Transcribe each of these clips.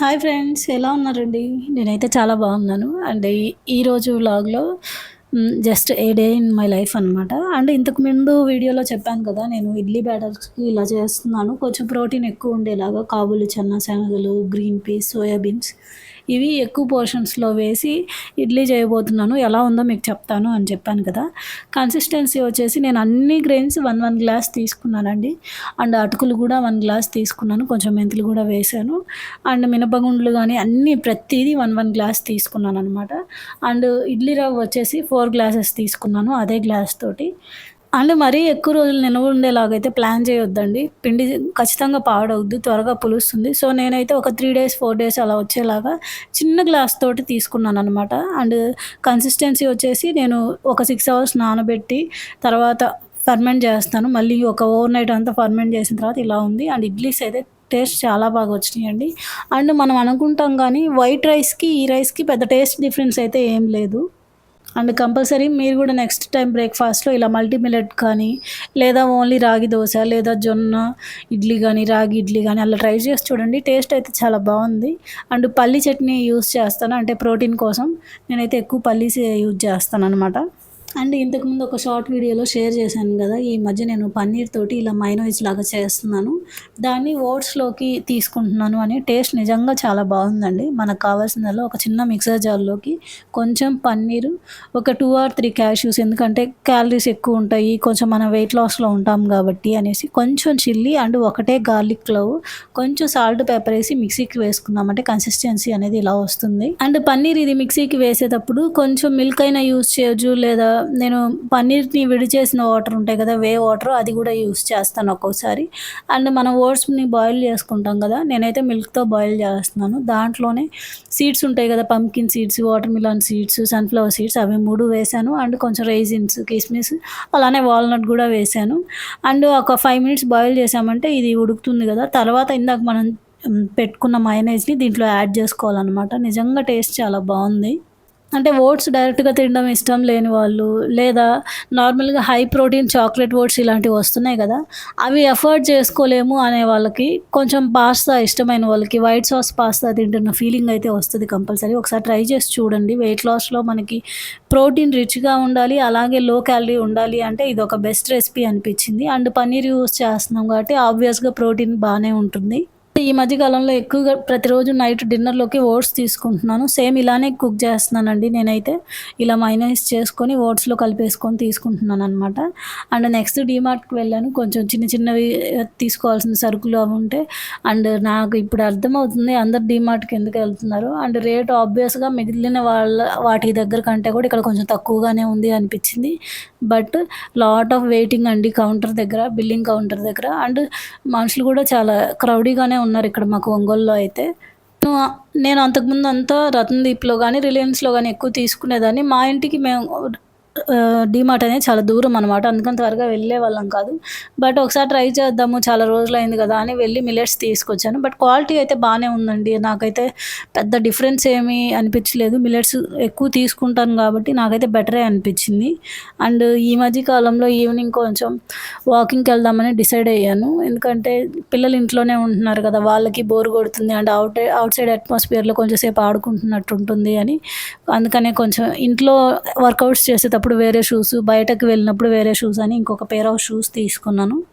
Hi friends ఎలా ఉన్నారండి? నేనైతే చాలా బాగున్నాను. అండ్ ఈరోజు వ్లాగ్లో just a day in my life అనమాట అండ్ ఇంతకు ముందు వీడియోలో చెప్పాను కదా నేను ఇడ్లీ బ్యాటర్స్కి ఇలా చేస్తున్నాను. కొంచెం ప్రోటీన్ ఎక్కువ ఉండేలాగా కాబులి చెన్న శనగలు గ్రీన్ పీస్ సోయాబీన్స్ ఇవి ఎక్కువ పోర్షన్స్లో వేసి ఇడ్లీ చేయబోతున్నాను. ఎలా ఉందో మీకు చెప్తాను అని చెప్పాను కదా. కన్సిస్టెన్సీ వచ్చేసి నేను అన్ని గ్రెయిన్స్ వన్ వన్ గ్లాస్ తీసుకున్నానండి. అండ్ అటుకులు కూడా వన్ గ్లాస్ తీసుకున్నాను. కొంచెం మెంతులు కూడా వేశాను అండ్ మినపగుండ్లు కానీ అన్నీ ప్రతిదీ వన్ వన్ గ్లాస్ తీసుకున్నాను అనమాట అండ్ ఇడ్లీ రవ్వ వచ్చేసి ఫోర్ గ్లాసెస్ తీసుకున్నాను. అదే గ్లాస్ తోటి. అండ్ మరీ ఎక్కువ రోజులు నిల్వ ఉండేలాగైతే ప్లాన్ చేయొద్దండి. పిండి ఖచ్చితంగా పాడవద్దు త్వరగా పులుస్తుంది. సో నేనైతే ఒక త్రీ డేస్ ఫోర్ డేస్ అలా వచ్చేలాగా చిన్న గ్లాస్ తోటి తీసుకున్నాను అనమాట అండ్ కన్సిస్టెన్సీ వచ్చేసి నేను ఒక సిక్స్ అవర్స్ నానబెట్టి తర్వాత ఫర్మెంట్ చేస్తాను. మళ్ళీ ఒక ఓవర్ నైట్ అంతా ఫర్మెంట్ చేసిన తర్వాత ఇలా ఉంది. అండ్ ఇడ్లీస్ అయితే టేస్ట్ చాలా బాగా వచ్చినాయండి. అండ్ మనం అనుకుంటాం కానీ వైట్ రైస్కి ఈ రైస్కి పెద్ద టేస్ట్ డిఫరెన్స్ అయితే ఏం లేదు. అండ్ కంపల్సరీ మీరు కూడా నెక్స్ట్ టైం బ్రేక్ఫాస్ట్లో ఇలా మల్టీమిలెట్ కానీ లేదా ఓన్లీ రాగి దోశ లేదా జొన్న ఇడ్లీ కానీ రాగి ఇడ్లీ కానీ అలా ట్రై చేసి చూడండి. టేస్ట్ అయితే చాలా బాగుంది. అండ్ పల్లి చట్నీ యూస్ చేస్తాను. అంటే ప్రోటీన్ కోసం నేనైతే ఎక్కువ పల్లీస్ యూజ్ చేస్తాను అనమాట అండ్ ఇంతకుముందు ఒక షార్ట్ వీడియోలో షేర్ చేశాను కదా ఈ మధ్య నేను పన్నీర్ తోటి ఇలా మైనోయిజ్ లాగా చేస్తున్నాను. దాన్ని ఓట్స్లోకి తీసుకుంటున్నాను అని టేస్ట్ నిజంగా చాలా బాగుందండి. మనకు కావాల్సిందల్లా ఒక చిన్న మిక్సర్ జార్లోకి కొంచెం పన్నీరు ఒక టూ ఆర్ త్రీ క్యాష్యూస్ ఎందుకంటే క్యాలరీస్ ఎక్కువ ఉంటాయి కొంచెం మనం వెయిట్ లాస్లో ఉంటాం కాబట్టి అనేసి కొంచెం చిల్లీ అండ్ ఒకటే గార్లిక్ క్లవ్ కొంచెం సాల్ట్ పేపర్ వేసి మిక్సీకి వేసుకున్నామంటే కన్సిస్టెన్సీ అనేది ఇలా వస్తుంది. అండ్ పన్నీర్ ఇది మిక్సీకి వేసేటప్పుడు కొంచెం మిల్క్ అయినా యూస్ చేయొచ్చు లేదా నేను పన్నీర్ని విడి చేసిన వాటర్ ఉంటాయి కదా వే వాటర్ అది కూడా యూస్ చేస్తాను ఒక్కోసారి. అండ్ మనం ఓట్స్ని బాయిల్ చేసుకుంటాం కదా నేనైతే మిల్క్తో బాయిల్ చేస్తున్నాను. దాంట్లోనే సీడ్స్ ఉంటాయి కదా pumpkin seeds watermelon seeds sunflower seeds అవి మూడు వేసాను. అండ్ కొంచెం రైజిన్స్ కిస్మిస్ అలానే వాల్నట్ కూడా వేసాను. అండ్ ఒక ఫైవ్ మినిట్స్ బాయిల్ చేసామంటే ఇది ఉడుకుతుంది కదా తర్వాత ఇందాక మనం పెట్టుకున్న మైనేజ్ని దీంట్లో యాడ్ చేసుకోవాలన్నమాట. నిజంగా టేస్ట్ చాలా బాగుంది. అంటే ఓట్స్ డైరెక్ట్గా తినడం ఇష్టం లేని వాళ్ళు లేదా నార్మల్గా హై ప్రోటీన్ చాక్లెట్ ఓట్స్ ఇలాంటివి వస్తున్నాయి కదా అవి ఎఫర్ట్ చేసుకోలేము అనే వాళ్ళకి కొంచెం పాస్తా ఇష్టమైన వాళ్ళకి వైట్ సాస్ పాస్తా తింటున్న ఫీలింగ్ అయితే వస్తుంది కంపల్సరీ. ఒకసారి ట్రై చేసి చూడండి. వెయిట్ లాస్లో మనకి ప్రోటీన్ రిచ్గా ఉండాలి అలాగే లో క్యాలరీ ఉండాలి అంటే ఇది ఒక బెస్ట్ రెసిపీ అనిపించింది. అండ్ పన్నీర్ యూస్ చేస్తున్నాం కాబట్టి ఆబ్వియస్గా ప్రోటీన్ బాగానే ఉంటుంది. ఈ మధ్య కాలంలో ఎక్కువగా ప్రతిరోజు నైట్ డిన్నర్లోకి ఓట్స్ తీసుకుంటున్నాను. సేమ్ ఇలానే కుక్ చేస్తున్నానండి నేనైతే. ఇలా మైనైజ్ చేసుకొని ఓట్స్లో కలిపేసుకొని తీసుకుంటున్నాను అనమాట అండ్ నెక్స్ట్ డీమార్ట్కి వెళ్ళాను. కొంచెం చిన్న చిన్నవి తీసుకోవాల్సిన సరుకులు అవి ఉంటే అండ్ నాకు ఇప్పుడు అర్థమవుతుంది అందరు డీమార్ట్కి ఎందుకు వెళ్తున్నారు. అండ్ రేట్ ఆబ్వియస్గా మిగిలిన వాళ్ళ వాటి దగ్గర కంటే కూడా ఇక్కడ కొంచెం తక్కువగానే ఉంది అనిపించింది. బట్ లాట్ ఆఫ్ వెయిటింగ్ అండి కౌంటర్ దగ్గర బిల్లింగ్ కౌంటర్ దగ్గర. అండ్ మనుషులు కూడా చాలా క్రౌడీగానే ఉన్నారు. ఉన్నారు ఇక్కడ మాకు ఒంగోలులో అయితే. నేను- అంతకుముందు అంతా రత్నదీప్లో కానీ రిలయన్స్లో కానీ ఎక్కువ తీసుకునేదాన్ని. మా ఇంటికి మేము డిమార్ట్ అనేది చాలా దూరం అనమాట అందుకని త్వరగా వెళ్ళే వాళ్ళం కాదు. బట్ ఒకసారి ట్రై చేద్దాము చాలా రోజులు అయింది కదా అని వెళ్ళి మిలెట్స్ తీసుకొచ్చాను. బట్ క్వాలిటీ అయితే బాగానే ఉందండి. నాకైతే పెద్ద డిఫరెన్స్ ఏమీ అనిపించలేదు. మిలెట్స్ ఎక్కువ తీసుకుంటాను కాబట్టి నాకైతే బెటరే అనిపించింది. అండ్ ఈ మధ్య కాలంలో ఈవినింగ్ కొంచెం వాకింగ్కి వెళ్దామని డిసైడ్ అయ్యాను. ఎందుకంటే పిల్లలు ఇంట్లోనే ఉంటున్నారు కదా వాళ్ళకి బోర్ కొడుతుంది. అండ్ అవుట్ అవుట్ సైడ్ అట్మాస్ఫియర్లో కొంచెం సేపు ఆడుకుంటున్నట్టు ఉంటుంది అని. అందుకనే కొంచెం ఇంట్లో వర్కౌట్స్ చేసేటప్పుడు వేరే షూస్ బయటకు వెళ్ళినప్పుడు వేరే షూస్ అని ఇంకొక పేర్ ఆఫ్ షూస్ తీసుకున్నాను.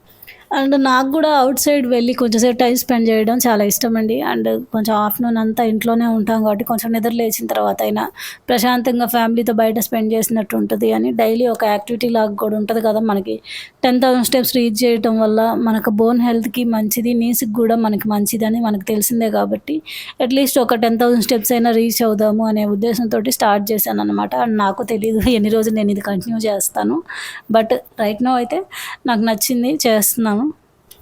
అండ్ నాకు కూడా అవుట్ సైడ్ వెళ్ళి కొంచెంసేపు టైం స్పెండ్ చేయడం చాలా ఇష్టం అండి అండ్ కొంచెం ఆఫ్టర్నూన్ అంతా ఇంట్లోనే ఉంటాం కాబట్టి కొంచెం నిద్ర లేచిన తర్వాత అయినా ప్రశాంతంగా ఫ్యామిలీతో బయట స్పెండ్ చేసినట్టు ఉంటుంది. అని డైలీ ఒక యాక్టివిటీ లాగా కూడా ఉంటుంది కదా మనకి. టెన్ థౌసండ్ స్టెప్స్ రీచ్ చేయడం వల్ల మనకు బోన్ హెల్త్కి మంచిది నీస్కి కూడా మనకి మంచిదని మనకు తెలిసిందే కాబట్టి అట్లీస్ట్ ఒక టెన్ థౌసండ్ స్టెప్స్ అయినా రీచ్ అవుదాము అనే ఉద్దేశంతో స్టార్ట్ చేశాను అనమాట అండ్ నాకు తెలియదు ఎన్ని రోజులు నేను ఇది కంటిన్యూ చేస్తాను. బట్ రైట్ నో అయితే నాకు నచ్చింది చేస్తున్నాను.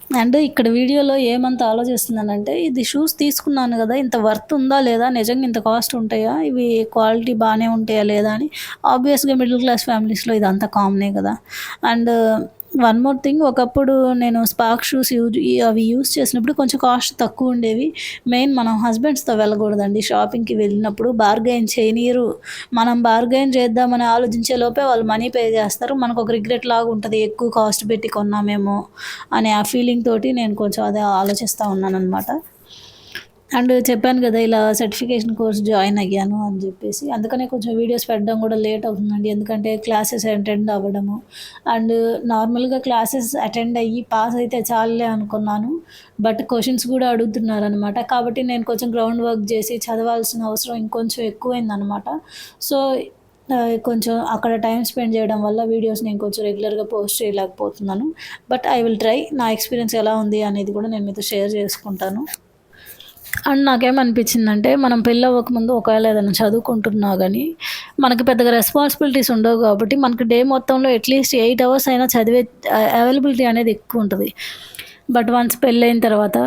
అండ్ ఇక్కడ వీడియోలో ఏమంత ఆలోచిస్తున్నానంటే ఇది షూస్ తీసుకున్నాను కదా ఇంత వర్త్ ఉందా లేదా నిజంగా ఇంత కాస్ట్ ఉంటాయా ఇవి క్వాలిటీ బాగానే ఉంటాయా లేదా అని. ఆబ్వియస్గా మిడిల్ క్లాస్ ఫ్యామిలీస్లో ఇది అంత కామనే కదా. అండ్ వన్ మోర్ థింగ్ ఒకప్పుడు నేను స్పార్క్ షూస్ యూజ్ అవి యూజ్ చేసినప్పుడు కొంచెం కాస్ట్ తక్కువ ఉండేవి. మెయిన్ మనం హస్బెండ్స్తో వెళ్ళకూడదండి. షాపింగ్కి వెళ్ళినప్పుడు బార్గైన్ చేయనీరు. మనం బార్గైన్ చేద్దామని ఆలోచించే లోపే వాళ్ళు మనీ పే చేస్తారు. మనకు ఒక రిగ్రెట్ లాగా ఉంటుంది. ఎక్కువ కాస్ట్ పెట్టి కొన్నామేమో అనే ఆ ఫీలింగ్ తోటి నేను కొంచెం అదే ఆలోచిస్తూ ఉన్నాను అనమాట అండ్ చెప్పాను కదా ఇలా సర్టిఫికేషన్ కోర్స్ జాయిన్ అయ్యాను అని చెప్పేసి. అందుకనే కొంచెం వీడియోస్ పెట్టడం కూడా లేట్ అవుతుందండి. ఎందుకంటే క్లాసెస్ అటెండ్ అవ్వడము. అండ్ నార్మల్గా క్లాసెస్ అటెండ్ అయ్యి పాస్ అయితే చాలే అనుకున్నాను. బట్ క్వశ్చన్స్ కూడా అడుగుతున్నారు అనమాట కాబట్టి నేను కొంచెం గ్రౌండ్ వర్క్ చేసి చదవాల్సిన అవసరం ఇంకొంచెం ఎక్కువైందనమాట సో కొంచెం అక్కడ టైం స్పెండ్ చేయడం వల్ల వీడియోస్ నేను కొంచెం రెగ్యులర్గా పోస్ట్ చేయలేకపోతున్నాను. బట్ ఐ విల్ ట్రై నా ఎక్స్పీరియన్స్ ఎలా ఉంది అనేది కూడా నేను మీతో షేర్ చేసుకుంటాను. అండ్ నాకేమనిపించిందంటే మనం పెళ్ళి అవ్వకముందు ఒకవేళ ఏదైనా చదువుకుంటున్నా కానీ మనకి పెద్దగా రెస్పాన్సిబిలిటీస్ ఉండవు కాబట్టి మనకి డే మొత్తంలో అట్లీస్ట్ ఎయిట్ అవర్స్ అయినా చదివే అవైలబిలిటీ అనేది ఎక్కువ ఉంటుంది బట్ వన్స్ పెళ్ళైన తర్వాత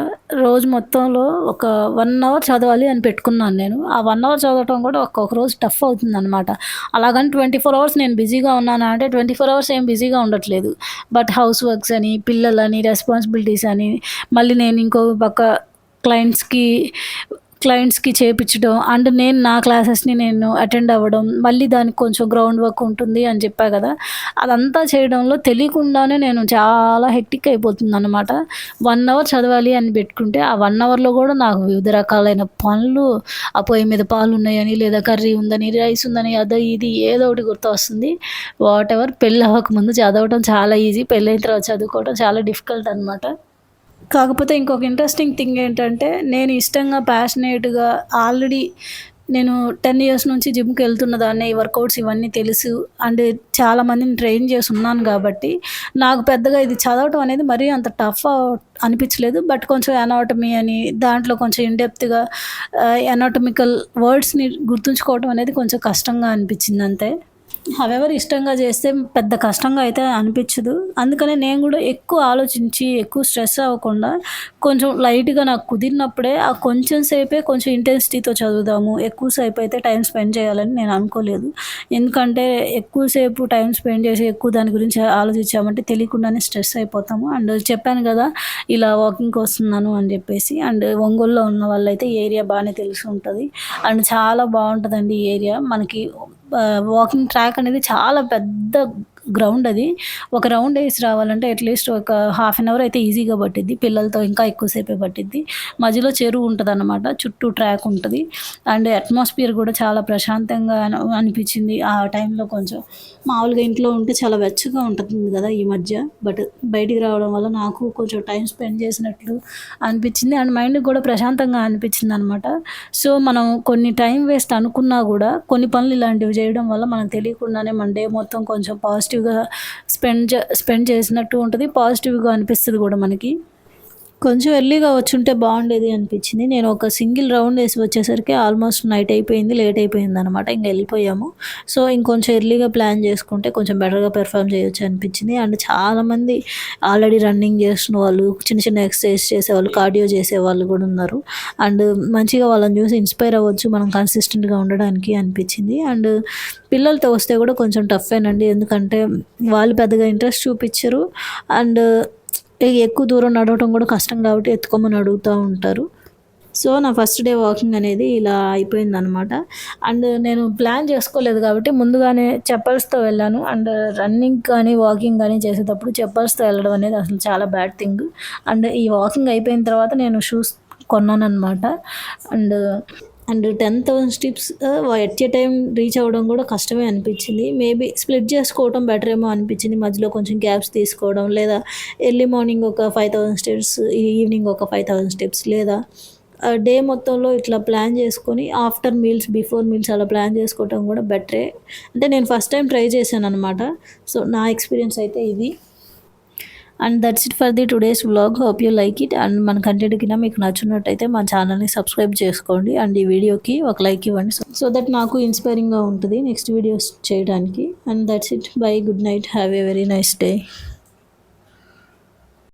రోజు మొత్తంలో ఒక వన్ అవర్ చదవాలి అని పెట్టుకున్నాను నేను. ఆ వన్ అవర్ చదవటం కూడా ఒక్కొక్క రోజు టఫ్ అవుతుంది అనమాట అలాగని ట్వంటీ ఫోర్ అవర్స్ నేను బిజీగా ఉన్నాను అంటే ట్వంటీ ఫోర్ అవర్స్ ఏం బిజీగా ఉండట్లేదు. బట్ హౌస్ వర్క్స్ అని పిల్లలని రెస్పాన్సిబిలిటీస్ అని మళ్ళీ నేను ఇంకో పక్క క్లయింట్స్కి క్లయింట్స్కి చేపించడం అండ్ నేను నా క్లాసెస్ని నేను అటెండ్ అవ్వడం మళ్ళీ దానికి కొంచెం గ్రౌండ్ వర్క్ ఉంటుంది అని చెప్పా కదా. అదంతా చేయడంలో తెలియకుండానే నేను చాలా హెక్టిక్ అయిపోతుంది అనమాట వన్ అవర్ చదవాలి అని పెట్టుకుంటే ఆ వన్ అవర్లో కూడా నాకు వివిధ రకాలైన పనులు ఆ పొయ్యి మీద పాలు ఉన్నాయని లేదా కర్రీ ఉందని రైస్ ఉందని అదో ఇది ఏదో ఒకటి గుర్తు వస్తుంది వాట్ ఎవర్ పెళ్ళి అవ్వకముందు చదవడం చాలా ఈజీ పెళ్ళైన తర్వాత చదువుకోవడం చాలా డిఫికల్ట్ అనమాట కాకపోతే ఇంకొక ఇంట్రెస్టింగ్ థింగ్ ఏంటంటే నేను ఇష్టంగా ప్యాషనేట్గా ఆల్రెడీ నేను టెన్ ఇయర్స్ నుంచి జిమ్కి వెళ్తున్న దాన్ని ఈ వర్కౌట్స్ ఇవన్నీ తెలుసు. అండ్ చాలామందిని ట్రైన్ చేసి ఉన్నాను కాబట్టి నాకు పెద్దగా ఇది చదవటం అనేది మరీ అంత టఫ్ అనిపించలేదు. బట్ కొంచెం ఎనాటమీ అని దాంట్లో కొంచెం ఇన్డెప్త్గా ఎనాటమికల్ వర్డ్స్ని గుర్తుంచుకోవడం అనేది కొంచెం కష్టంగా అనిపించింది అంతే. హవెవర్ ఇష్టంగా చేస్తే పెద్ద కష్టంగా అయితే అనిపించదు. అందుకనే నేను కూడా ఎక్కువ ఆలోచించి ఎక్కువ స్ట్రెస్ అవ్వకుండా కొంచెం లైట్గా నాకు కుదిరినప్పుడే ఆ కొంచెం సేపే కొంచెం ఇంటెన్సిటీతో చదువుదాము. ఎక్కువసేపు అయితే టైం స్పెండ్ చేయాలని నేను అనుకోలేదు. ఎందుకంటే ఎక్కువసేపు టైం స్పెండ్ చేసి ఎక్కువ దాని గురించి ఆలోచించామంటే తెలియకుండానే స్ట్రెస్ అయిపోతాము. అండ్ చెప్పాను కదా ఇలా వాకింగ్కి వస్తున్నాను అని చెప్పేసి. అండ్ ఒంగోలులో ఉన్న వాళ్ళైతే ఏరియా బాగానే తెలిసి ఉంటుంది. అండ్ చాలా బాగుంటుందండి ఈ ఏరియా. మనకి వాకింగ్ ట్రాక్ అనేది చాలా పెద్ద గ్రౌండ్ అది. ఒక రౌండ్ వేసి రావాలంటే అట్లీస్ట్ ఒక హాఫ్ అన్ అవర్ అయితే ఈజీగా పట్టిద్ది. పిల్లలతో ఇంకా ఎక్కువసేపే పట్టిద్ది. మధ్యలో చెరువు ఉంటుంది అనమాట చుట్టూ ట్రాక్ ఉంటుంది. అండ్ అట్మాస్ఫియర్ కూడా చాలా ప్రశాంతంగా అనిపించింది ఆ టైంలో కొంచెం. మామూలుగా ఇంట్లో ఉంటే చాలా వెచ్చగా ఉంటుంది కదా ఈ మధ్య. బట్ బయటికి రావడం వల్ల నాకు కొంచెం టైం స్పెండ్ చేసినట్లు అనిపించింది. అండ్ మైండ్ కూడా ప్రశాంతంగా అనిపించింది అనమాట సో మనం కొన్ని టైం వేస్ట్ అనుకున్నా కూడా కొన్ని పనులు ఇలాంటివి చేయడం వల్ల మనకు తెలియకుండానే మన డే మొత్తం కొంచెం పాజిటివ్ పాజిటివ్గా స్పెండ్ స్పెండ్ చేసినట్టు ఉంటుంది. పాజిటివ్గా అనిపిస్తుంది కూడా మనకి. కొంచెం ఎర్లీగా వచ్చుంటే బాగుండేది అనిపించింది. నేను ఒక సింగిల్ రౌండ్ వేసి వచ్చేసరికి ఆల్మోస్ట్ నైట్ అయిపోయింది లేట్ అయిపోయింది అనమాట ఇంకా వెళ్ళిపోయాము. సో ఇంకొంచెం ఎర్లీగా ప్లాన్ చేసుకుంటే కొంచెం బెటర్గా పెర్ఫామ్ చేయొచ్చు అనిపించింది. అండ్ చాలామంది ఆల్రెడీ రన్నింగ్ చేస్తున్న వాళ్ళు చిన్న చిన్న ఎక్సర్సైజ్ చేసేవాళ్ళు కార్డియో చేసేవాళ్ళు కూడా ఉన్నారు. అండ్ మంచిగా వాళ్ళని చూసి ఇన్స్పైర్ అవ్వచ్చు మనం కన్సిస్టెంట్గా ఉండడానికి అనిపించింది. అండ్ పిల్లలతో వస్తే కూడా కొంచెం టఫ్ అండి ఎందుకంటే వాళ్ళు పెద్దగా ఇంట్రెస్ట్ చూపించరు. అండ్ ఎక్కువ దూరం నడవటం కూడా కష్టం కాబట్టి ఎత్తుకోమని అడుగుతూ ఉంటారు. సో నా ఫస్ట్ డే వాకింగ్ అనేది ఇలా అయిపోయింది అనమాట అండ్ నేను ప్లాన్ చేసుకోలేదు కాబట్టి ముందుగానే చెప్పల్స్తో వెళ్ళాను. అండ్ రన్నింగ్ కానీ వాకింగ్ కానీ చేసేటప్పుడు చెప్పల్స్తో వెళ్ళడం అనేది అసలు చాలా బ్యాడ్ థింగ్. అండ్ ఈ వాకింగ్ అయిపోయిన తర్వాత నేను షూస్ కొన్నాను అనమాట and and ten thousand steps at a time reach అవ్వడం కూడా కష్టమే అనిపించింది. మేబీ స్ప్లిట్ చేసుకోవడం బెటర్ ఏమో అనిపించింది. మధ్యలో కొంచెం గ్యాప్స్ తీసుకోవడం లేదా ఎర్లీ మార్నింగ్ ఒక ఫైవ్ థౌసండ్ స్టెప్స్ ఈవినింగ్ ఒక ఫైవ్ థౌసండ్ స్టెప్స్ లేదా డే మొత్తంలో ఇట్లా ప్లాన్ చేసుకొని ఆఫ్టర్ మీల్స్ బిఫోర్ మీల్స్ అలా ప్లాన్ చేసుకోవటం కూడా బెటరే. అంటే నేను ఫస్ట్ టైం ట్రై చేశాను అనమాట సో నా ఎక్స్పీరియన్స్ అయితే ఇది. And that's it for the today's vlog hope you like it and మన కంటెంట్ కింద మీకు నచ్చినట్టయితే మా ఛానల్ని సబ్స్క్రైబ్ చేసుకోండి. అండ్ ఈ వీడియోకి ఒక లైక్ ఇవ్వండి. సో దట్ నాకు ఇన్స్పైరింగ్గా ఉంటుంది నెక్స్ట్ వీడియోస్ చేయడానికి. And that's it bye good night have a very nice day